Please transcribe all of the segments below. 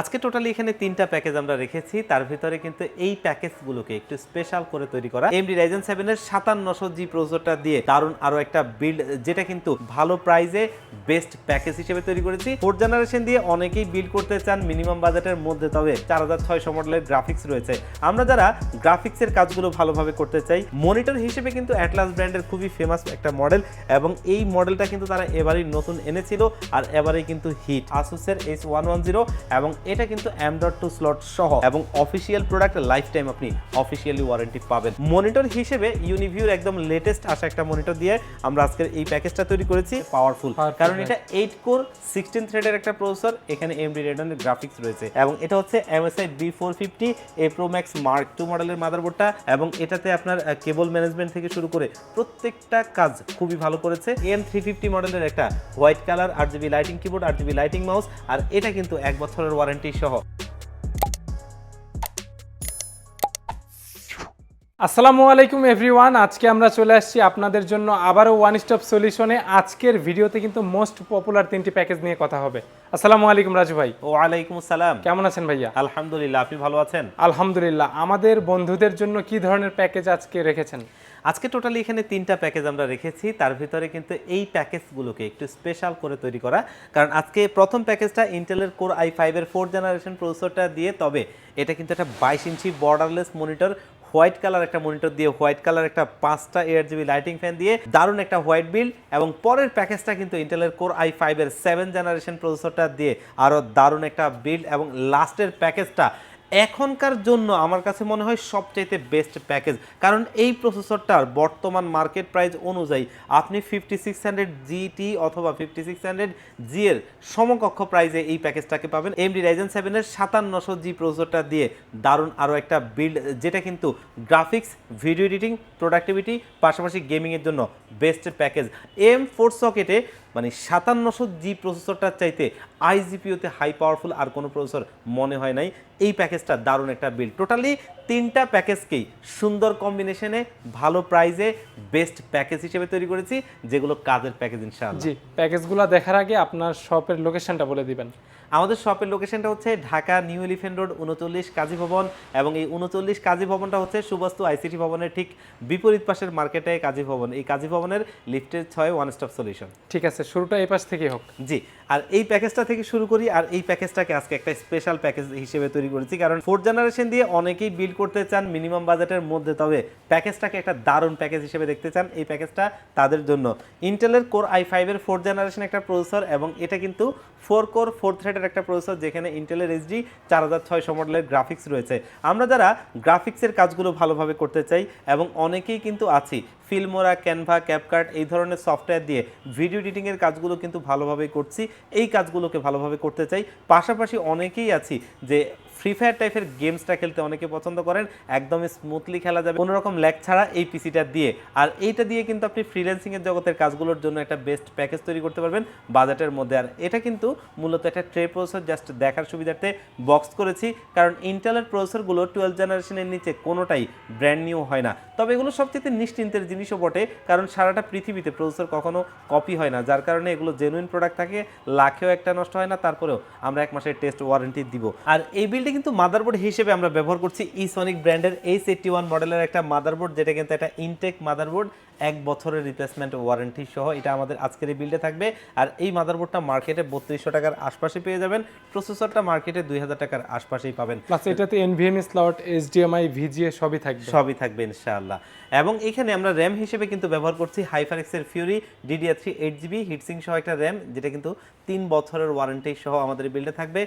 আজকে টোটালি এখানে তিনটা প্যাকেজ আমরা রেখেছি। তার ভিতরে কিন্তু এই প্যাকেজগুলোকে একটু স্পেশাল করে তৈরি করা। এমডি রাইজেন সেভেনের সাতান্নশো জি প্রসেসরটা দিয়ে দারুণ আরও একটা বিল্ড যেটা কিন্তু ভালো প্রাইজে বেস্ট প্যাকেজ হিসেবে তৈরি করেছি। ফোর্থ জেনারেশন দিয়ে অনেকেই বিল্ড করতে চান মিনিমাম বাজেটের মধ্যে, তবে চার হাজার ছয়শো মডেলের গ্রাফিক্স রয়েছে। আমরা যারা গ্রাফিক্সের কাজগুলো ভালোভাবে করতে চাই মনিটর হিসেবে কিন্তু অ্যাটলাস ব্র্যান্ডের খুবই ফেমাস একটা মডেল এবং এই মডেলটা কিন্তু তারা এবারই নতুন এনেছিল, আর এবারেই কিন্তু হিট আসুসের এস ওয়ান ওয়ান জিরো এবং এটা কিন্তু এম ডট টু স্লট সহ এবং অফিসিয়াল প্রোডাক্ট লাইফ টাইম আপনি অফিসিয়ালি ওয়ারেন্টি পাবেন। মনিটর হিসেবে ইউনিভিউর একদম লেটেস্ট আসা একটা মনিটর দিয়ে আমরা আজকের এই প্যাকেজটা তৈরি করেছি পাওয়ারফুল কারণ এটা এইট কোর সিক্সটিন থ্রেডের একটা প্রসেসর এখানে এমডি রেডনের গ্রাফিক্স রয়েছে। এবং এটা হচ্ছে MSI B four fifty A pro max mark two মডেলের মাদারবোর্ডটা এবং এটাতে আপনার কেবল ম্যানেজমেন্ট থেকে শুরু করে প্রত্যেকটা কাজ খুবই ভালো করেছে। এম থ্রি ফিফটি মডেলের একটা white colour R GB lighting keyboard R GB lighting mouse আর এটা কিন্তু এক বছরের ওয়ারেন্টি সহ। আসসালামু আলাইকুম এভরিওয়ান আজকে আমরা চলে আসছি আপনাদের জন্য আবারও ওয়ান স্টপ সলিউশনে আজকের ভিডিওতে কিন্তু মোস্ট পপুলার তিনটি প্যাকেজ নিয়ে কথা হবে। আসসালামু আলাইকুম রাজু ভাই। ওয়ালাইকুম আসসালাম। কেমন আছেন ভাইয়া? আলহামদুলিল্লাহ আপনি ভালো আছেন? আলহামদুলিল্লাহ। আমাদের বন্ধুদের জন্য কি ধরনের প্যাকেজ আজকে রেখেছেন? আজকে টোটালি এখানে তিনটা প্যাকেজ আমরা রেখেছি। তার ভিতরে কিন্তু এই প্যাকেজগুলোকে একটু স্পেশাল করে তৈরি করা। কারণ আজকে প্রথম প্যাকেজটা ইন্টেলের কোর আই ফাইভের ফোর্থ জেনারেশন প্রসেসরটা দিয়ে, তবে এটা কিন্তু একটা বাইশ ইঞ্চি বর্ডারলেস মনিটর হোয়াইট কালার একটা মনিটর দিয়ে হোয়াইট কালার একটা পাঁচটা এয়ার জিবি লাইটিং ফ্যান দিয়ে, দারুণ একটা হোয়াইট বিল এবং পরের প্যাকেজটা কিন্তু ইন্টেলের কোর আই ফাইভের সেভেন জেনারেশন প্রসেসরটা দিয়ে আরও দারুণ একটা বিল্ড এবং লাস্টের প্যাকেজটা এখনকার জন্য আমার কাছে মনে হয় সবচাইতে বেস্ট প্যাকেজ কারণ এই প্রসেসরটার বর্তমান মার্কেট প্রাইস অনুযায়ী আপনি ফিফটি সিক্স হান্ড্রেড জিটি অথবা ফিফটি সিক্স হান্ড্রেড জি এর সমকক্ষ প্রাইজে এই প্যাকেজটাকে পাবেন। এমডি রাইজেন সেভেনের সাতান্নশো জি প্রসেসরটা দিয়ে দারুণ আরও একটা বিল্ড যেটা কিন্তু গ্রাফিক্স ভিডিও এডিটিং প্রোডাক্টিভিটি পাশাপাশি গেমিংয়ের জন্য বেস্ট প্যাকেজ এম ফোর সকেটে মানে সাতান্নশো জি প্রসেসরটার চাইতে আইজিপিওতে হাই পাওয়ারফুল আর কোনো প্রসেসর মনে হয় নাই। এই প্যাকেজটা দারুণ একটা বিল টোটালি তিনটা প্যাকেজকেই সুন্দর কম্বিনেশনে ভালো প্রাইজে বেস্ট প্যাকেজ হিসেবে তৈরি করেছি, যেগুলো কাজের প্যাকেজ ইনশাআল্লাহ। জি প্যাকেজগুলো দেখার আগে আপনার শপের লোকেশনটা বলে দিবেন। আমাদের শপের লোকেশনটা হচ্ছে ঢাকা নিউ এলিফেন্ট রোড উনচল্লিশ কাজী ভবন এবং এই উনচল্লিশ কাজী ভবনটা হচ্ছে সুবাস্তু আইসিটি ভবনের ঠিক বিপরীত পাশের মার্কেটে কাজী ভবন। এই কাজী ভবনের লিফটের ছয় ওয়ান স্টপ সলিউশন ঠিক আছে শুরুটা এই পাশ থেকে হোক। জি আর এই প্যাকেজটা থেকে শুরু করি আর এই প্যাকেজটাকে আজকে একটা স্পেশাল প্যাকেজ হিসেবে তৈরি করেছি কারণ ফোর্থ জেনারেশন দিয়ে অনেকেই বিল করতে চান মিনিমাম বাজেটের মধ্যে তবে প্যাকেজটাকে একটা দারুণ প্যাকেজ হিসেবে দেখতে চান এই প্যাকেজটা তাদের জন্য। ইন্টেলের কোর আই ফাইভের ফোর্থ জেনারেশন একটা প্রসেসর এবং এটা কিন্তু ফোর কোর ফোর থ্রেডের একটা প্রসেসর যেখানে ইন্টেলের এসডি চার হাজার ছয়শো মডেলের গ্রাফিক্স রয়েছে। আমরা যারা গ্রাফিক্সের কাজগুলো ভালোভাবে করতে চাই এবং অনেকেই কিন্তু আছি ফিল্মোরা ক্যানভা ক্যাপকার্ট এই ধরনের সফটওয়্যার দিয়ে ভিডিও এডিটিংয়ের কাজগুলো কিন্তু ভালোভাবে করছি। এই কাজগুলোকে ভালোভাবে করতে চাই। পাশাপাশি অনেকেই আছি যে ফ্রি ফায়ার টাইপের গেমসটা খেলতে অনেকে পছন্দ করেন একদমই স্মুথলি খেলা যাবে। কোনো রকম ল্যাগ ছাড়া এই পিসিটা দিয়ে। আর এইটা দিয়ে কিন্তু আপনি ফ্রিল্যান্সিংয়ের জগতের কাজগুলোর জন্য একটা বেস্ট প্যাকেজ তৈরি করতে পারবেন বাজেটের মধ্যে। আর এটা কিন্তু মূলত একটা ট্রে প্রসেসর জাস্ট দেখার সুবিধার্থে বক্স করেছি। কারণ ইন্টেলের প্রসেসরগুলো টুয়েলভ জেনারেশনের নিচে কোনোটাই ব্র্যান্ড নিউ হয় না। তবে এগুলো সবচেয়ে নিশ্চিন্তের জিনিসও বটে। কারণ সারাটা পৃথিবীতে প্রসেসর কখনো কপি হয় না। যার কারণে এগুলো জেনুইন প্রোডাক্ট থাকে লাখেও একটা নষ্ট হয় না। তারপরেও আমরা এক মাসের টেস্ট ওয়ারেন্টি দিব। আর এই বিলটি কিন্তু মাদারবোর্ড হিসেবে আমরা ব্যবহার করছি ইসনিক ব্র্যান্ডের এইচ এইটটি ওয়ান মডেলের একটা মাদারবোর্ড যেটা কিন্তু একটা ইনটেক মাদারবোর্ড এক বছরের রিপ্লেসমেন্ট ওয়ারেন্টি সহ এটা আমাদের আজকের এই বিলটা থাকবে। আর এই মাদারবোর্ডটা মার্কেটে বত্রিশশো টাকার আশপাশে পেয়ে যাবেন। প্রসেসরটা মার্কেটে দুই হাজার টাকার আশপাশেই পাবেন। প্লাস এটাতে এনভিএমই স্লট এইচডিএমআই ভিজিএ সবই থাকবে। সবই থাকবে ইনশাআল্লাহ। এবং এখানে আমরা র্যাম হিসেবে কিন্তু ব্যবহার করছি হাইফারেক্সের Fury DDR three eight GB heatsink সহ একটা র্যাম যেটা কিন্তু তিন বছরের ওয়ারেন্টি সহ আমাদের বিলটা থাকবে।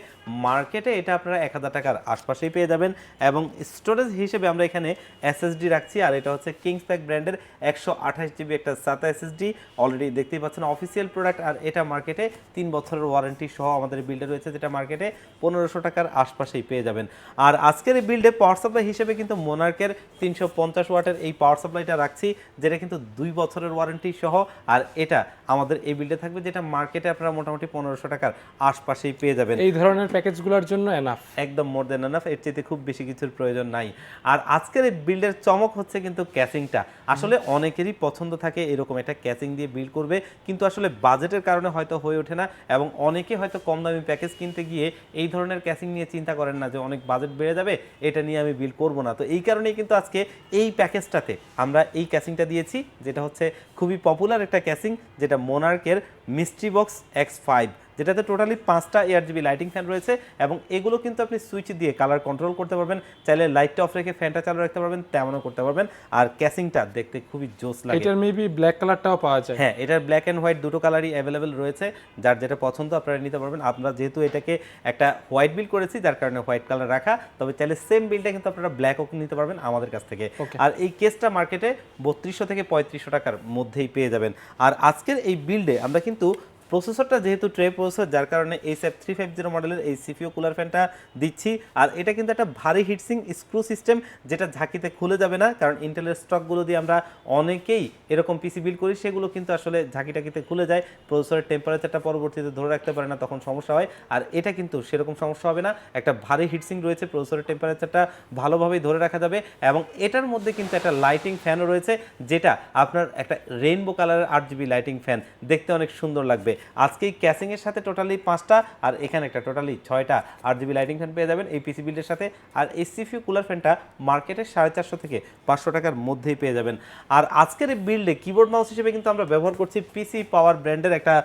মার্কেটে এটা আপনারা এক হাজার টাকার আশপাশেই পেয়ে যাবেন। এবং স্টোরেজ হিসেবে আমরা এখানে এসএসডি রাখছি আর এটা হচ্ছে কিংস প্যাক ব্র্যান্ডের একশো আঠাশ জিবি একটা সাতা এসএসডি অলরেডি দেখতেই পাচ্ছেন অফিসিয়াল প্রোডাক্ট আর এটা মার্কেটে তিন বছরের ওয়ারেন্টি সহ আমাদের বিল্ডে রয়েছে যেটা মার্কেটে পনেরোশো টাকার আশপাশেই পেয়ে যাবেন। আর আজকের এই বিল্ডে পাওয়ার সাপ্লাই হিসেবে কিন্তু মোনার্কের তিনশো পঞ্চাশ ওয়াটের এই পাওয়ার সাপ্লাইটা রাখছি যেটা কিন্তু দুই বছরের ওয়ারেন্টি সহ আর এটা আমাদের এই বিল্ডে থাকবে যেটা মার্কেটে আপনারা মোটামুটি পনেরোশো টাকার আশপাশেই পেয়ে যাবেন। এই ধরনের প্যাকেজগুলোর জন্য এনাফ একদম মোর দেন এনাফ এর চাইতে খুব বেশি কিছুর প্রয়োজন নাই। আর আজকের এই বিল্ডের চমক হচ্ছে কিন্তু ক্যাসিংটা আসলে অনেকেরই অনেকেরই পছন্দ থাকে, এরকম একটা ক্যাচিং দিয়ে বিল্ড করবে। কিন্তু আসলে বাজেটের কারণে হয়তো হয়ে ওঠে না এবং অনেকে হয়তো কম দামি প্যাকেজ কিনতে গিয়ে এই ধরনের ক্যাচিং নিয়ে চিন্তা করেন না যে অনেক বাজেট বেড়ে যাবে, এটা নিয়ে আমি বিল করব না। তো এই কারণেই কিন্তু আজকে এই প্যাকেজটাতে আমরা এই ক্যাচিংটা দিয়েছি, যেটা হচ্ছে খুবই পপুলার একটা ক্যাচিং যেটা মোনার্কের মিস্ট্রি বক্স এক্স ফাইভ যেটাতে টোটালি পাঁচটা এয়ার জিবি লাইটিং ফ্যান রয়েছে এবং এগুলো কিন্তু আপনি সুইচ দিয়ে কালার কন্ট্রোল করতে পারবেন চাইলে লাইটটা অফ রেখে ফ্যানটা চালু রাখতে পারবেন তেমনও করতে পারবেন। আর ক্যাসিংটা দেখতে খুবই জোস লাগে। এটার মেবি ব্ল্যাক কালারটাও পাওয়া যায়। হ্যাঁ এটার ব্ল্যাক অ্যান্ড হোয়াইট দুটো কালারই অ্যাভেলেবেল রয়েছে যার যেটা পছন্দ আপনারা নিতে পারবেন। আমরা যেহেতু এটাকে একটা হোয়াইট বিল করেছি যার কারণে হোয়াইট কালার রাখা তবে চাইলে সেম বিলটা কিন্তু আপনারা ব্ল্যাকও নিতে পারবেন আমাদের কাছ থেকে। আর এই কেসটা মার্কেটে বত্রিশশো থেকে পঁয়ত্রিশশো টাকার মধ্যেই পেয়ে যাবেন। আর আজকের এই বিল্ডে আমরা কিন্তু প্রসেসরটা যেহেতু ট্রে প্রসেসর, যার কারণে এই স্যাপ থ্রি ফাইভ জিরো মডেলের এই সিপিও কুলার ফ্যানটা দিচ্ছি। আর এটা কিন্তু একটা ভারী হিটসিং স্ক্রু সিস্টেম যেটা ঝাঁকিতে খুলে যাবে না, কারণ ইন্টেলের স্টকগুলো দিয়ে আমরা অনেকেই এরকম পিসি বিল করি, সেগুলো কিন্তু আসলে ঝাঁকি টাকিতে খুলে যায়। প্রসেসরের টেম্পারেচারটা পরবর্তীতে ধরে রাখতে পারে না, তখন সমস্যা হয়। আর এটা কিন্তু সেরকম সমস্যা হবে না, একটা ভারী হিটসিং রয়েছে, প্রসেসরের টেম্পারেচারটা ভালোভাবেই ধরে রাখা যাবে। এবং এটার মধ্যে কিন্তু একটা লাইটিং ফ্যানও রয়েছে, যেটা আপনার একটা রেইনবো কালারের আট জিবি লাইটিং ফ্যান দেখতে অনেক সুন্দর লাগবে। আজকে এই ক্যাসিংয়ের সাথে টোটালি পাঁচটা আর এখানে একটা টোটালি ছয়টা আট জিবি লাইটিং ফ্যান পেয়ে যাবেন এই পিসি বিল্ডের সাথে। আর এই সিফিউ কুলার ফ্যানটা মার্কেটে সাড়ে চারশো থেকে পাঁচশো টাকার মধ্যেই পেয়ে যাবেন। আর আজকের এই বিল্ডে কিবোর্ড মাউস হিসেবে কিন্তু আমরা ব্যবহার করছি পিসি পাওয়ার ব্র্যান্ডের একটা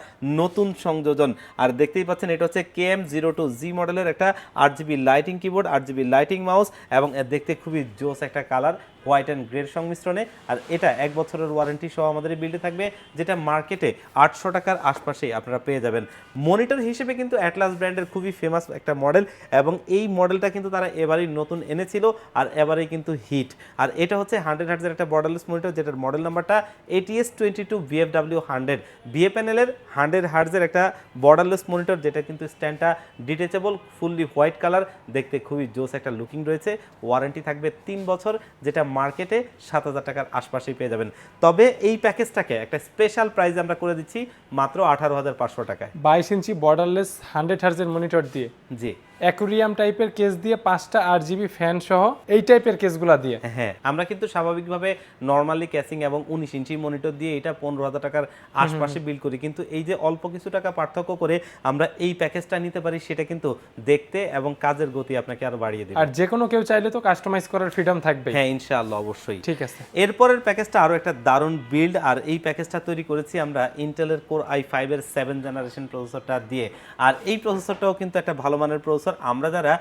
নতুন সংযোজন। আর দেখতেই পাচ্ছেন এটা হচ্ছে K M zero two G মডেলের একটা আট জিবি লাইটিং কিবোর্ড আট জিবি লাইটিং মাউস এবং দেখতে খুবই জোস একটা কালার হোয়াইট অ্যান্ড গ্রের সংমিশ্রণে। আর এটা এক বছরের ওয়ারেন্টি সহ আমাদের এই বিল্ডে থাকবে, যেটা মার্কেটে আটশো টাকার আশপাশেই আপনারা পেয়ে যাবেন। মনিটর হিসেবে কিন্তু অ্যাটলাস ব্র্যান্ডের খুবই ফেমাস একটা মডেল, এবং এই মডেলটা কিন্তু তারা এবারেই নতুন এনেছিল, আর এবারেই কিন্তু হিট। আর এটা হচ্ছে হান্ড্রেড হার্টসের একটা বর্ডারলেস মনিটর যেটার মডেল নাম্বারটা ATS twenty two BFW hundred BA প্যানেলের হান্ড্রেড হার্টসের একটা বর্ডারলেস মনিটর যেটা কিন্তু স্ট্যান্ডটা ডিটেচেবল ফুললি হোয়াইট কালার দেখতে খুবই জোস একটা লুকিং রয়েছে। ওয়ারেন্টি থাকবে তিন বছর, যেটা মার্কেটে সাত হাজার টাকার আশপাশেই পেয়ে যাবেন। তবে এই প্যাকেজটাকে একটা স্পেশাল প্রাইস আমরা করে দিচ্ছি মাত্র আঠারো হাজার পাঁচশো টাকায়। বাইশ ইঞ্চি বর্ডারলেস হান্ড্রেড হার্জের মনিটর দিয়ে। জি। অ্যাকুরিয়াম টাইপের কেস দিয়ে পাঁচটা আট জিবি ফ্যান সহ এই টাইপের কেসগুলা দিয়ে। হ্যাঁ আমরা কিন্তু স্বাভাবিকভাবে নর্মালি ক্যাসিং এবং উনিশ ইঞ্চি মনিটর দিয়ে এটা পনেরো হাজার টাকার আশপাশে বিল করি। কিন্তু এই যে অল্প কিছু টাকা পার্থক্য করে আমরা এই প্যাকেজটা নিতে পারি সেটা কিন্তু দেখতে এবং কাজের গতি আপনাকে আরও বাড়িয়ে দেবে। আর যে কোনো কেউ চাইলে তো কাস্টমাইজ করার ফ্রিডম থাকবে হ্যাঁ ইনশাআল্লাহ অবশ্যই। ঠিক আছে। এরপরের প্যাকেজটা আরও একটা দারুণ বিল্ড আর এই প্যাকেজটা তৈরি করেছি আমরা ইন্টেলের কোর আই ফাইভের সেভেন জেনারেশন প্রসেসরটা দিয়ে। আর এই প্রসেসরটাও কিন্তু একটা ভালো মানের প্রসেসর আমরা যারা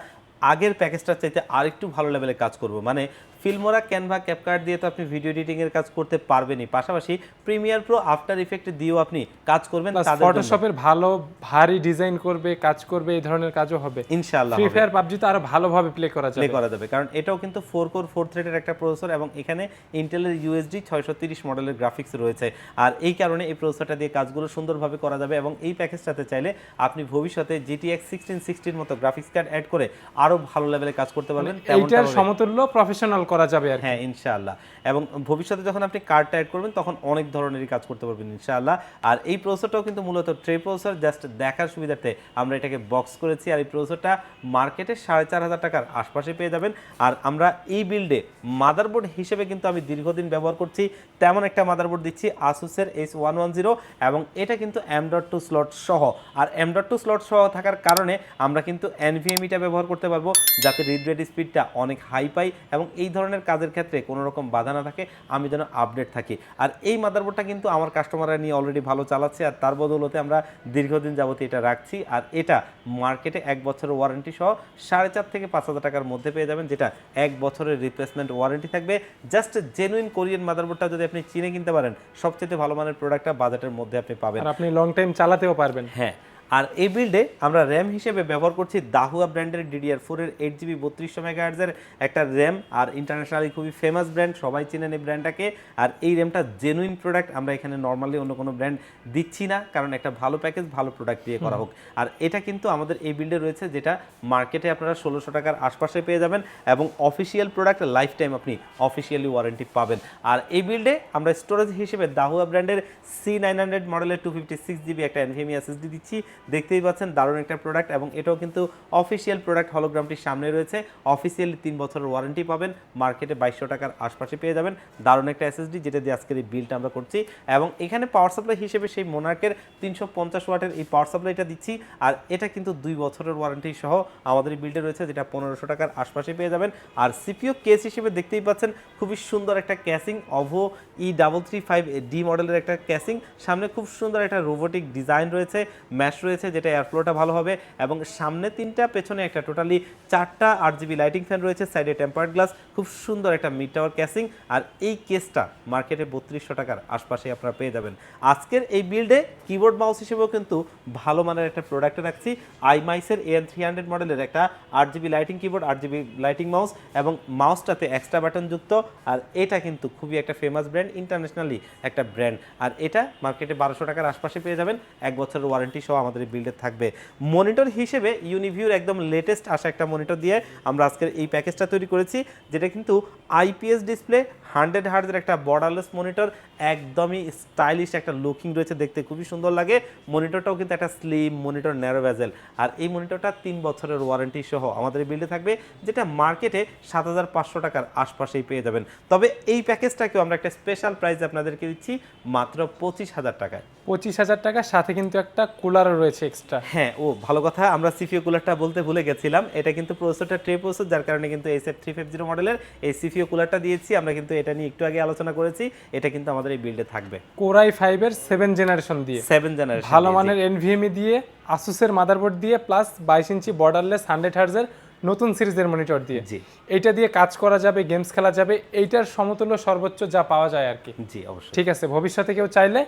আগের প্যাকেজটার চাইতে আরেকটু ভালো লেভেলে কাজ করব মানে ফিল্মোরা ক্যানভা ক্যাপকার্ট দিয়ে তো আপনি ভিডিও এডিটিং এর কাজ করতে পারবেনই। পাশাপাশি প্রিমিয়ার প্রো আফটার ইফেক্ট দিয়েও আপনি কাজ করবেন ফটোশপের ভালো ভারী ডিজাইন করবে কাজ করবে এই ধরনের কাজও হবে। ইনশাআল্লাহ ফ্রি ফায়ার পাবজি তো আরও ভালোভাবে প্লে করা প্লে যাবে করা যাবে কারণ এটাও কিন্তু ফোর কোর ফোর থ্রেডের একটা প্রসেসর এবং এখানে ইন্টেলের ইউএসডি ছয়শো তিরিশ মডেলের গ্রাফিক্স রয়েছে। আর এই কারণে এই প্রসেসরটা দিয়ে কাজগুলো সুন্দরভাবে করা যাবে এবং এই প্যাকেজটাতে চাইলে আপনি ভবিষ্যতে জিটিএক্স সিক্সটিন সিক্সটির মতো গ্রাফিক্স কার্ড অ্যাড করে আরও ভালো লেভেলে কাজ করতে পারবেন। এইটার সমতুল্য প্রফেশনাল করা যাবে আর হ্যাঁ ইনশাআল্লাহ। এবং ভবিষ্যতে যখন আপনি কার্ডটা অ্যাড করবেন, তখন অনেক ধরনেরই কাজ করতে পারবেন, ইনশাআল্লাহ। আর এই প্রসেসরটাও কিন্তু মূলত ট্রে প্রসেসর জাস্ট দেখার সুবিধার্থে আমরা এটাকে বক্স করেছি। আর এই প্রসেসরটা মার্কেটে সাড়ে চার হাজার টাকার আশপাশে পেয়ে যাবেন। আর আমরা এই বিল্ডে মাদারবোর্ড হিসেবে কিন্তু আমি দীর্ঘদিন ব্যবহার করছি। তেমন একটা মাদারবোর্ড দিচ্ছি আসুসের এস ওয়ান ওয়ান জিরো এবং এটা কিন্তু এম টু স্লট সহ। আর এম টু স্লট সহ থাকার কারণে আমরা কিন্তু এনভিএমিটা ব্যবহার করতে পারব, যাতে রিড স্পিডটা অনেক হাই পাই। এবং এই ধরনের কাজের ক্ষেত্রে কোনো রকম বাধা না থাকে আমি যেন আপডেট থাকি। আর এই মাদারবোর্ডটা কিন্তু আমার কাস্টমাররা নিয়ে অলরেডি ভালো চালাচ্ছে আর তার বদৌলতে আমরা দীর্ঘদিন যাবত এটা রাখছি। আর এটা মার্কেটে এক বছরের ওয়ারেন্টি সহ সাড়ে চার থেকে পাঁচ হাজার টাকার মধ্যে পেয়ে যাবেন যেটা এক বছরের রিপ্লেসমেন্ট ওয়ারেন্টি থাকবে। জাস্ট জেনুইন কোরিয়ান মাদারবোর্ডটা যদি আপনি চিনে কিনতে পারেন সবচেয়ে ভালো মানের প্রোডাক্টটা বাজেটের মধ্যে আপনি পাবেন। আপনি লং টাইম চালাতেও পারবেন। হ্যাঁ। আর এই বিল্ডে আমরা র্যাম হিসেবে ব্যবহার করছি দাহুয়া ব্র্যান্ডের ডিডিআর ফোরের এইট জিবি বত্রিশশো মেগাহার্জের একটা র্যাম আর ইন্টারন্যাশনালি খুবই ফেমাস ব্র্যান্ড সবাই চিনেন এই ব্র্যান্ডটাকে আর এই র্যামটা জেনুইন প্রোডাক্ট আমরা এখানে নর্মালি অন্য কোনো ব্র্যান্ড দিচ্ছি না কারণ একটা ভালো প্যাকেজ ভালো প্রোডাক্ট দিয়ে করা হোক। আর এটা কিন্তু আমাদের এই বিল্ডে রয়েছে যেটা মার্কেটে আপনারা ষোলোশো টাকার আশপাশে পেয়ে যাবেন এবং অফিসিয়াল প্রোডাক্ট লাইফ টাইম আপনি অফিসিয়ালি ওয়ারেন্টি পাবেন। আর এই বিল্ডে আমরা স্টোরেজ হিসেবে দাহুয়া ব্র্যান্ডের সি নাইন হান্ড্রেড মডেলের টু ফিফটি সিক্স জিবি একটা এনভিএমি এসএসডি দিচ্ছি। দেখতেই পাচ্ছেন দারুণ একটা প্রোডাক্ট এবং এটাও কিন্তু অফিসিয়াল প্রোডাক্ট হলোগ্রামটির সামনে রয়েছে। অফিসিয়ালি তিন বছরের ওয়ারেন্টি পাবেন মার্কেটে বাইশশো টাকার আশপাশে পেয়ে যাবেন। দারুণ একটা এসএসডি যেটা দিয়ে আজকের এই বিলটা আমরা করছি এবং এখানে পাওয়ার সাপ্লাই হিসেবে সেই মোনার্কের তিনশো পঞ্চাশ ওয়াটের এই পাওয়ার সাপ্লাইটা দিচ্ছি। আর এটা কিন্তু দুই বছরের ওয়ারেন্টি সহ আমাদের এই বিল্ডে রয়েছে, যেটা পনেরোশো টাকার আশপাশে পেয়ে যাবেন। আর সিপিও কেস হিসেবে দেখতেই পাচ্ছেন খুবই সুন্দর একটা casing অভো E double three five D মডেলের একটা ক্যাসিং সামনে খুব সুন্দর একটা রোবোটিক ডিজাইন রয়েছে ম্যাশ রয়েছে, যেটা এয়ারফ্লোটা ভালো হবে এবং সামনে তিনটা, পেছনে একটা। টোটালি চারটা আট জিবি লাইটিং ফ্যান রয়েছে সাইডে টেম্পার্ড গ্লাস খুব সুন্দর একটা মিড টাওয়ার ক্যাসিং আর এই কেসটা মার্কেটে বত্রিশশো টাকার আশপাশে আপনারা পেয়ে যাবেন। আজকের এই বিল্ডে কিবোর্ড মাউস হিসেবেও কিন্তু ভালো মানের একটা প্রোডাক্ট রাখছি। আইমাইসের এন থ্রি হান্ড্রেড মডেলের একটা আট জিবি লাইটিং কিবোর্ড আট জিবি লাইটিং মাউস এবং মাউসটাতে এক্সট্রা বাটন যুক্ত। আর এটা কিন্তু খুবই একটা ফেমাস ব্র্যান্ড ইন্টারন্যাশনালি একটা ব্র্যান্ড আর এটা মার্কেটে বারোশো টাকার আশপাশে পেয়ে যাবেন। এক বছরের ওয়ারেন্টি সহ আমাদের এই বিল্ডে থাকবে। মনিটর হিসেবে ইউনিভিউর একদম লেটেস্ট আসা একটা মনিটর দিয়ে আমরা আজকের এই প্যাকেজটা তৈরি করেছি, যেটা কিন্তু আইপিএস ডিসপ্লে হান্ড্রেড হার্ডের একটা বর্ডারলেস মনিটর একদমই স্টাইলিশ একটা লুকিং রয়েছে দেখতে, খুবই সুন্দর লাগে। মনিটরটাও কিন্তু একটা স্লিম মনিটর ন্যারো ভেজেল আর এই মনিটরটা তিন বছরের ওয়ারেন্টি সহ আমাদের বিল্ডে থাকবে, যেটা মার্কেটে সাত হাজার পাঁচশো টাকার আশপাশেই পেয়ে যাবেন। তবে এই প্যাকেজটাকেও আমরা একটা স্পেশাল প্রাইস আপনাদেরকে দিচ্ছি, মাত্র পঁচিশ হাজার টাকায়। পঁচিশ হাজার টাকার সাথে কিন্তু একটা কুলারও রয়েছে এক্সট্রা হ্যাঁ ও ভালো কথা আমরা সিপিও কুলারটা বলতে ভুলে গেছিলাম। এটা কিন্তু প্রসেসরটা ট্রে প্রসেসর যার কারণে কিন্তু S F three five zero মডেলের এই সিপিও কুলারটা দিয়েছি। আমরা কিন্তু এটা নিয়ে একটু আগে আলোচনা করেছি। এটা কিন্তু আমাদের এই বিল্ডে থাকবে। কোরাই ফাইভের সেভেন জেনারেশন দিয়ে। সেভেন জেনারেশন ভালো মানের এনভিএমই দিয়ে আসুসের মাদারবোর্ড দিয়ে প্লাস বাইশ ইঞ্চি বর্ডারলেস হান্ড্রেড হার্জের নতুন সিরিজের মনিটর দিয়ে। জি। এইটা দিয়ে কাজ করা যাবে গেমস খেলা যাবে এইটার সমতুল্য সর্বোচ্চ যা পাওয়া যায় আর কি। জি অবশ্যই। ঠিক আছে ভবিষ্যতে কেউ চাইলে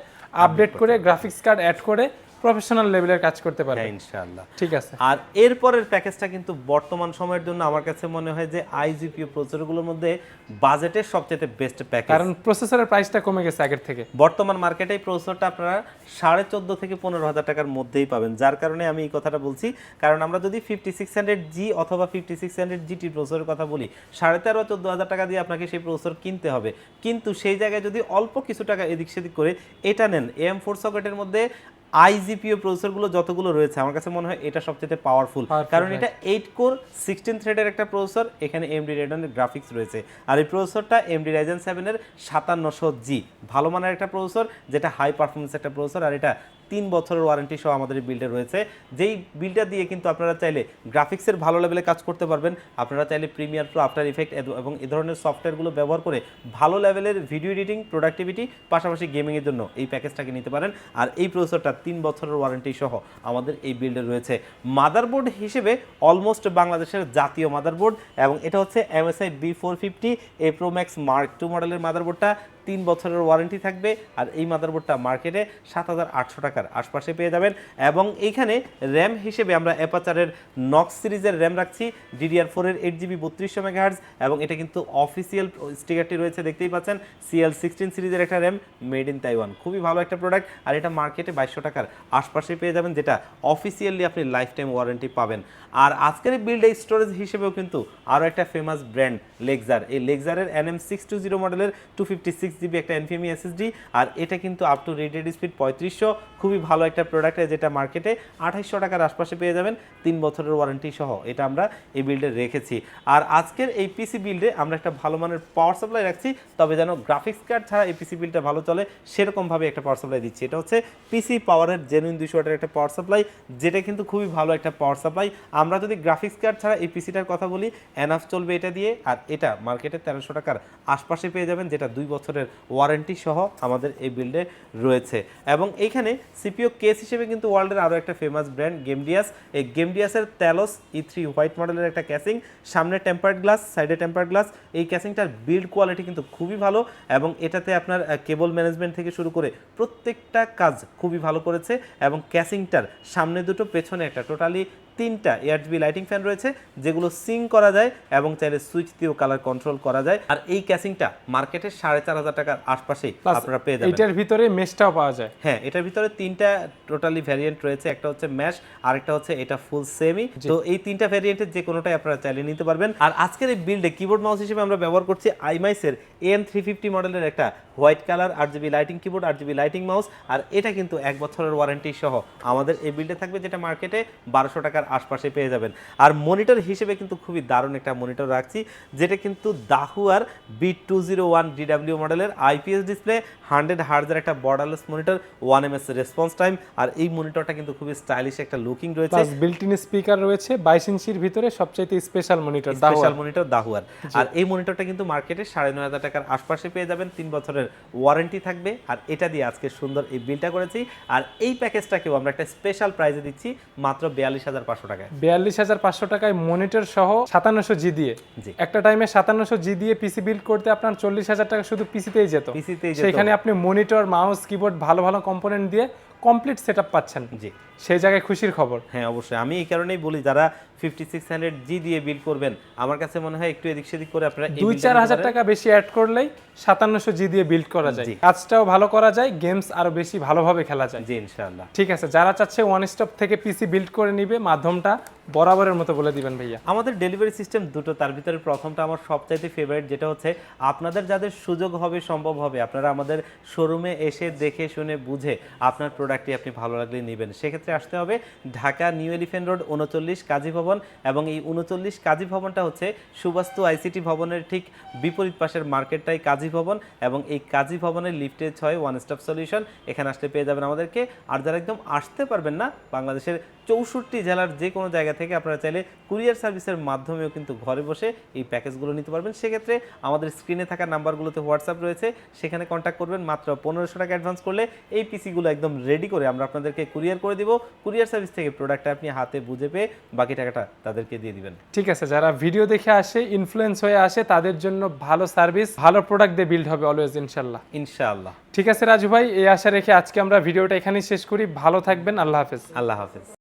আপডেট করে গ্রাফিক্স কার্ড অ্যাড করে প্রফেশনাল লেভেলের কাজ করতে পারবে। হ্যাঁ ইনশাআল্লাহ। ঠিক আছে। আর এরপরের প্যাকেজটা কিন্তু বর্তমান সময়ের জন্য আমার কাছে মনে হয় যে আইজিপিও প্রসেসরগুলোর মধ্যে বাজেটের সবচেয়ে বেস্ট প্যাকেজ কারণ প্রসেসরের প্রাইসটা কমে গেছে আগের থেকে। বর্তমান মার্কেটে এই প্রসেসরটা আপনারা সাড়ে চোদ্দ থেকে পনেরো হাজার টাকার মধ্যেই পাবেন যার কারণে আমি এই কথাটা বলছি। কারণ আমরা যদি ফিফটি সিক্স হান্ড্রেড জি অথবা ফিফটি সিক্স হান্ড্রেড জিটি প্রসেসরের কথা বলি সাড়ে তেরো চোদ্দ হাজার টাকা দিয়ে আপনাকে সেই প্রসেসর কিনতে হবে। কিন্তু সেই জায়গায় যদি অল্প কিছু টাকা এদিক সেদিক করে এটা নেন এম ফোর সকেটের মধ্যে আইজিপিও প্রসেসরগুলো যতগুলো রয়েছে আমার কাছে মনে হয় এটা সবচেয়ে পাওয়ারফুল কারণ এটা এইট কোর সিক্সটিন থ্রেডের একটা প্রসেসর এখানে এমডি রেডনের গ্রাফিক্স রয়েছে। আর এই প্রসেসরটা এমডি রাইজেন সেভেনের সাতান্নশো জি ভালো মানের একটা প্রসেসর যেটা হাই পারফরমেন্স একটা প্রসেসর আর এটা তিন বছরের ওয়ারেন্টি সহ আমাদের বিল্ডে রয়েছে। যেই বিলটা দিয়ে কিন্তু আপনারা চাইলে গ্রাফিক্সের ভালো লেভেলে কাজ করতে পারবেন, আপনারা চাইলে প্রিমিয়ার প্রো আফটার ইফেক্ট এবং এই ধরনের সফটওয়্যারগুলো ব্যবহার করে ভালো লেভেলের ভিডিও এডিটিং প্রোডাক্টিভিটি পাশাপাশি গেমিংয়ের জন্য এই প্যাকেজটাকে নিতে পারেন। আর এই প্রসেসরটা তিন বছরের ওয়ারেন্টি সহ আমাদের এই বিল্ডে রয়েছে। মাদারবোর্ড হিসেবে অলমোস্ট বাংলাদেশের জাতীয় মাদারবোর্ড এবং এটা হচ্ছে MSI B four fifty A pro max mark two মডেলের মাদারবোর্ডটা তিন বছরের ওয়ারেন্টি থাকবে আর এই মাদারবোর্ডটা মার্কেটে সাত হাজার আটশো টাকার আশপাশে পেয়ে যাবেন। এবং এইখানে র্যাম হিসেবে আমরা অ্যাপাচারের নক্স সিরিজের র্যাম রাখছি, ডিডিআর ফোরের এইট জিবি বত্রিশশো মেগাহার্জ, এবং এটা কিন্তু অফিসিয়াল স্টিকারটি রয়েছে, দেখতেই পাচ্ছেন, সিএল সিক্সটিন সিরিজের একটা র্যাম, মেড ইন তাইওয়ান। খুবই ভালো একটা প্রোডাক্ট, আর এটা মার্কেটে বাইশশো টাকার আশপাশে পেয়ে যাবেন, যেটা অফিসিয়ালি আপনি লাইফ টাইম ওয়ারেন্টি পাবেন। আর আজকের বিল্ড স্টোরেজ হিসেবেও কিন্তু আরও একটা ফেমাস ব্র্যান্ড লেগজার এই লেগজারের N M six two zero মডেলের টু ফিফটি সিক্স জিবি একটা এনফিএমই এসএসডি আর এটা কিন্তু আপ টু রেটেড স্পিড পঁয়ত্রিশশো। খুবই ভালো একটা প্রোডাক্ট যেটা মার্কেটে আঠাইশশো টাকার আশপাশে পেয়ে যাবেন তিন বছরের ওয়ারেন্টি সহ, এটা আমরা এই বিল্ডে রেখেছি। আর আজকের এই পিসি বিল্ডে আমরা একটা ভালো মানের পাওয়ার সাপ্লাই রাখছি, তবে যেন গ্রাফিক্স কার্ড ছাড়া এই পিসি বিলটা ভালো চলে সেরকমভাবে একটা পাওয়ার সাপ্লাই দিচ্ছি। এটা হচ্ছে পিসি পাওয়ারের জেনুইন দুইশো ওয়াটের একটা পাওয়ার সাপ্লাই যেটা কিন্তু খুবই ভালো একটা পাওয়ার সাপ্লাই আমরা যদি গ্রাফিক্স কার্ড ছাড়া এই পিসিটার কথা বলি এনাফ চলবে এটা দিয়ে, আর এটা মার্কেটে তেরোশো টাকার আশপাশে পেয়ে যাবেন, যেটা দুই বছরের ওয়ারেন্টি সহ আমাদের এই বিল্ডে রয়েছে। এবং এইখানে সিপিও কেস হিসেবে কিন্তু ওয়ার্ল্ডের আরও একটা ফেমাস ব্র্যান্ড গেমডিয়াস এই গেমডিয়াসের তেলোস ই থ্রি হোয়াইট মডেলের একটা ক্যাসিং সামনে টেম্পার্ড গ্লাস সাইডে টেম্পার্ড গ্লাস এই ক্যাসিংটার বিল্ড কোয়ালিটি কিন্তু খুবই ভালো এবং এটাতে আপনার কেবল ম্যানেজমেন্ট থেকে শুরু করে প্রত্যেকটা কাজ খুবই ভালো করেছে এবং ক্যাসিংটার সামনে দুটো, পেছনে একটা। টোটালি তিনটা এয়ারজিবি লাইটিং ফ্যান রয়েছে যেগুলো সিং করা যায় এবং চাইলে সুইচ দিয়েও কালার কন্ট্রোল করা যায়। আর এই ক্যাসিংটা মার্কেটে সাড়ে চার হাজার টাকার আশপাশেই আপনারা পেয়ে যাবেন। এটার ভিতরে মেশটাও পাওয়া যায়। হ্যাঁ এটার ভিতরে তিনটা টোটালি ভ্যারিয়েন্ট রয়েছে একটা হচ্ছে ম্যাশ আরেকটা হচ্ছে এটা ফুল সেমি তো এই তিনটা ভ্যারিয়েন্টের যে কোনোটাই আপনারা চাইলে নিতে পারবেন। আর আজকের এই বিল্ডে কিবোর্ড মাউস হিসেবে আমরা ব্যবহার করছি আইমাইসের এন থ্রি ফিফটি মডেলের একটা white colour R GB lighting keyboard R GB lighting mouse আর এটা কিন্তু এক বছরের ওয়ারেন্টি সহ আমাদের এই বিল্ডে থাকবে যেটা মার্কেটে বারোশো টাকার আশপাশে পেয়ে যাবেন। আর মনিটর হিসেবে কিন্তু খুবই দারুণ একটা মনিটর রাখছি যেটা কিন্তু দাহুয়ার B two zero one DW মডেলের আইপিএস ডিসপ্লে হান্ড্রেড হার্জের একটা borderless monitor one M S response time আর এই মনিটরটা কিন্তু খুবই স্টাইলিশ একটা লুকিং রয়েছে। প্লাস বিল্ট ইন স্পিকার রয়েছে বাইশ ইঞ্চির ভিতরে সবচাইতে স্পেশাল মনিটর স্পেশাল মনিটর দাহুয়ার আর। এই মনিটরটা কিন্তু মার্কেটে সাড়ে নয় হাজার টাকার আশপাশে পেয়ে যাবেন তিন বছরের ওয়ারেন্টি থাকবে আর এটা দিয়ে আজকে সুন্দর এই বিলটা করেছি। আর এই প্যাকেজটাকেও আমরা একটা স্পেশাল প্রাইজে দিচ্ছি মাত্র বিয়াল্লিশ হাজার পাঁচশো টাকায় বিয়াল্লিশ হাজার পাঁচশো টাকায় মনিটর সহ সাতান্নশো জি দিয়ে। একটা টাইমে সাতান্নশো জি দিয়ে পিসি বিল্ড করতে আপনার চল্লিশ হাজার টাকা শুধু পিসিতেই যেত পিসিতেই যেত। সেখানে আপনি মনিটর মাউস কিবোর্ড ভালো ভালো কম্পোনেন্ট দিয়ে কমপ্লিট সেট পাচ্ছেন। জি। সেই জায়গায় খুশির খবর। হ্যাঁ অবশ্যই। আমি এই কারণেই বলি যারা ফিফটি সিক্স হান্ড্রেড জি দিয়ে বিল করবেন আমার কাছে মনে হয় একটু এদিক সেদিক করে আপনারা দুই চার হাজার টাকা বেশি অ্যাড করলেই সাতান্নশো জি দিয়ে বিল্ড করা যায়। কাজটাও ভালো করা যায় গেমস আরও বেশি ভালোভাবে খেলা যায়। জি ইনশাআল্লাহ। ঠিক আছে যারা চাচ্ছে ওয়ান স্টপ থেকে পিসি বিল্ড করে নিবে মাধ্যমটা বরাবরের মতো বলে দিবেন ভাইয়া। আমাদের ডেলিভারি সিস্টেম দুটো, তার ভিতরে প্রথমটা আমার সবচাইতে ফেভারিট যেটা হচ্ছে আপনাদের যাদের সুযোগ হবে, সম্ভব হবে, আপনারা আমাদের শোরুমে এসে দেখে, শুনে, বুঝে আপনার প্রোডাক্টটি আপনি ভালো লাগলে নেবেন। সেক্ষেত্রে আসতে হবে ঢাকা নিউ এলিফেন্ট রোড উনচল্লিশ কাজী ভবন এবং এই উনচল্লিশ কাজী ভবনটা হচ্ছে সুবাস্তু আইসিটি ভবনের ঠিক বিপরীত পাশের মার্কেটটাই কাজী ভবন এবং এই কাজী ভবনের লিফটে ছয় ওয়ান স্টপ সলিউশন এখানে আসলে পেয়ে যাবেন আমাদেরকে। আর যারা একদম আসতে পারবেন না, বাংলাদেশের চৌষট্টি জেলার যে কোনো জায়গা থেকে আপনারা চাইলে কুরিয়ার সার্ভিসের মাধ্যমেও কিন্তু ঘরে বসে এই প্যাকেজগুলো নিতে পারবেন। সেক্ষেত্রে আমাদের স্ক্রিনে থাকা নাম্বারগুলোতে হোয়াটসঅ্যাপ রয়েছে। সেখানে কন্ট্যাক্ট করবেন। মাত্র পনেরোশো টাকা অ্যাডভান্স করলে এই পিসিগুলো একদম রেডি করে আমরা আপনাদেরকে কুরিয়ার করে দিব। কুরিয়ার সার্ভিস থেকে প্রোডাক্টটা আপনি হাতে বুঝে পেয়ে বাকি টাকাটা তাদেরকে দিয়ে দিবেন। ঠিক আছে যারা ভিডিও দেখে আসে ইনফ্লুয়েন্স হয়ে আসে তাদের জন্য ভালো সার্ভিস ভালো প্রোডাক্ট দিয়ে বিল্ড হবে অলওয়েজ ইনশাল্লাহ। ইনশাআল্লাহ ঠিক আছে রাজু ভাই এই আশা রেখে আজকে আমরা ভিডিওটা এখানেই শেষ করি। ভালো থাকবেন আল্লাহ হাফেজ। আল্লাহ হাফেজ।